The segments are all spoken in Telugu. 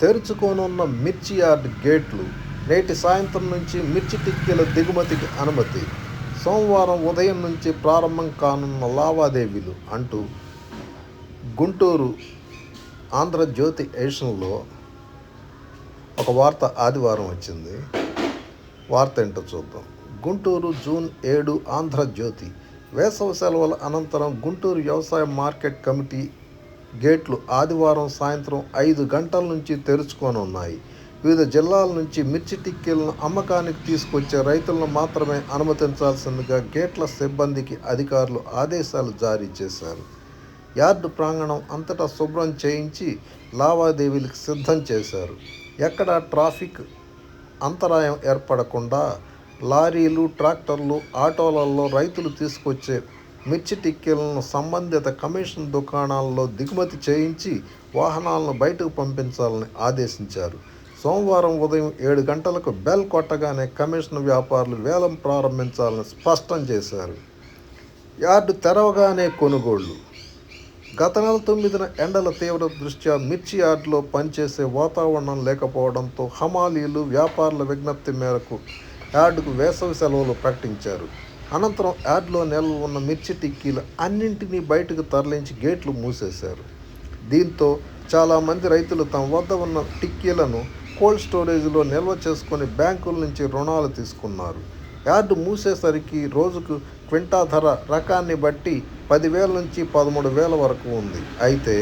తెరుచుకోనున్న మిర్చి యార్డ్ గేట్లు నేటి సాయంత్రం నుంచి మిర్చి టిక్కీల దిగుమతికి అనుమతి. సోమవారం ఉదయం నుంచి ప్రారంభం కానున్న లావాదేవీలు అంటూ గుంటూరు ఆంధ్రజ్యోతి ఎడిషన్లో ఒక వార్త ఆదివారం వచ్చింది. వార్త ఏంటో చూద్దాం. గుంటూరు జూన్ ఏడు ఆంధ్రజ్యోతి వేసవి సెలవుల అనంతరం గుంటూరు వ్యవసాయ మార్కెట్ కమిటీ గేట్లు ఆదివారం సాయంత్రం ఐదు గంటల నుంచి తెరుచుకోనున్నాయి వివిధ జిల్లాల నుంచి మిర్చి టిక్కీలను అమ్మకానికి తీసుకొచ్చే రైతులను మాత్రమే అనుమతించాల్సిందిగా గేట్ల సిబ్బందికి అధికారులు ఆదేశాలు జారీ చేశారు. యార్డు ప్రాంగణం అంతటా శుభ్రం చేయించి లావాదేవీలకు సిద్ధం చేశారు. ఎక్కడ ట్రాఫిక్ అంతరాయం ఏర్పడకుండా లారీలు ట్రాక్టర్లు ఆటోలలో రైతులు తీసుకొచ్చే మిర్చి టిక్కీలను సంబంధిత కమిషన్ దుకాణాల్లో దిగుమతి చేయించి వాహనాలను బయటకు పంపించాలని ఆదేశించారు. సోమవారం ఉదయం ఏడు గంటలకు బెల్ కొట్టగానే కమిషన్ వ్యాపారులు వేలం ప్రారంభించాలని స్పష్టం చేశారు. యార్డు తెరవగానే కొనుగోళ్ళు. గత నెల తొమ్మిదిన ఎండల తీవ్ర దృష్ట్యా మిర్చి యార్డులో పనిచేసే వాతావరణం లేకపోవడంతో హమాలీలు వ్యాపారుల విజ్ఞప్తి మేరకు యార్డుకు వేసవి సెలవులు ప్రకటించారు. అనంతరం యార్డ్లో నిల్వ ఉన్న మిర్చి టిక్కీలు అన్నింటినీ బయటకు తరలించి గేట్లు మూసేశారు. దీంతో చాలామంది రైతులు తమ వద్ద ఉన్న టిక్కీలను కోల్డ్ స్టోరేజ్లో నిల్వ చేసుకొని బ్యాంకుల నుంచి రుణాలు తీసుకున్నారు. యార్డు మూసేసరికి రోజుకు క్వింటా ధర రకాన్ని బట్టి పదివేల నుంచి పదమూడు వేల వరకు ఉంది. అయితే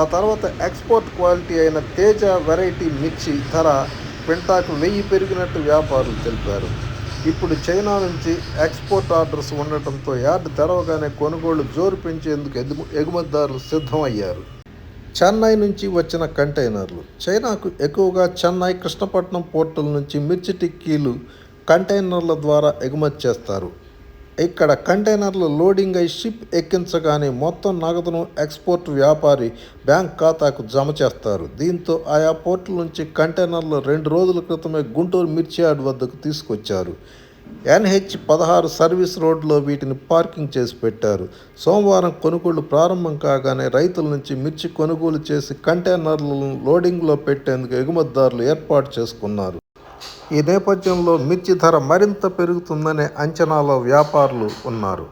ఆ తర్వాత ఎక్స్పోర్ట్ క్వాలిటీ అయిన తేజ వెరైటీ మిర్చి ధర క్వింటాకు వెయ్యి పెరిగినట్టు వ్యాపారులు తెలిపారు. ఇప్పుడు చైనా నుంచి ఎక్స్పోర్ట్ ఆర్డర్స్ ఉండటంతో యార్డు తెరవగానే కొనుగోళ్ళు జోరు పెంచేందుకు ఎగుమ ఎగుమతిదారులు సిద్ధమయ్యారు. చెన్నై నుంచి వచ్చిన కంటైనర్లు. చైనాకు ఎక్కువగా చెన్నై కృష్ణపట్నం పోర్టుల నుంచి మిర్చి టిక్కీలు కంటైనర్ల ద్వారా ఎగుమతి చేస్తారు. ఇక్కడ కంటైనర్లు లోడింగ్ అయి షిప్ ఎక్కించగానే మొత్తం నగదును ఎక్స్పోర్ట్ వ్యాపారి బ్యాంక్ ఖాతాకు జమ చేస్తారు. దీంతో ఆయా పోర్టుల నుంచి కంటైనర్లు రెండు రోజుల క్రితమే గుంటూరు మిర్చి యార్డ్ వద్దకు తీసుకొచ్చారు. ఎన్హెచ్ పదహారు సర్వీస్ రోడ్లో వీటిని పార్కింగ్ చేసి పెట్టారు. సోమవారం కొనుగోళ్ళు ప్రారంభం కాగానే రైతుల నుంచి మిర్చి కొనుగోలు చేసి కంటైనర్లను లోడింగ్లో పెట్టేందుకు ఎగుమతిదారులు ఏర్పాటు చేసుకున్నారు. ఈ నేపథ్యంలో మిర్చి ధర మరింత పెరుగుతుందనే అంచనాలో వ్యాపారులు ఉన్నారు.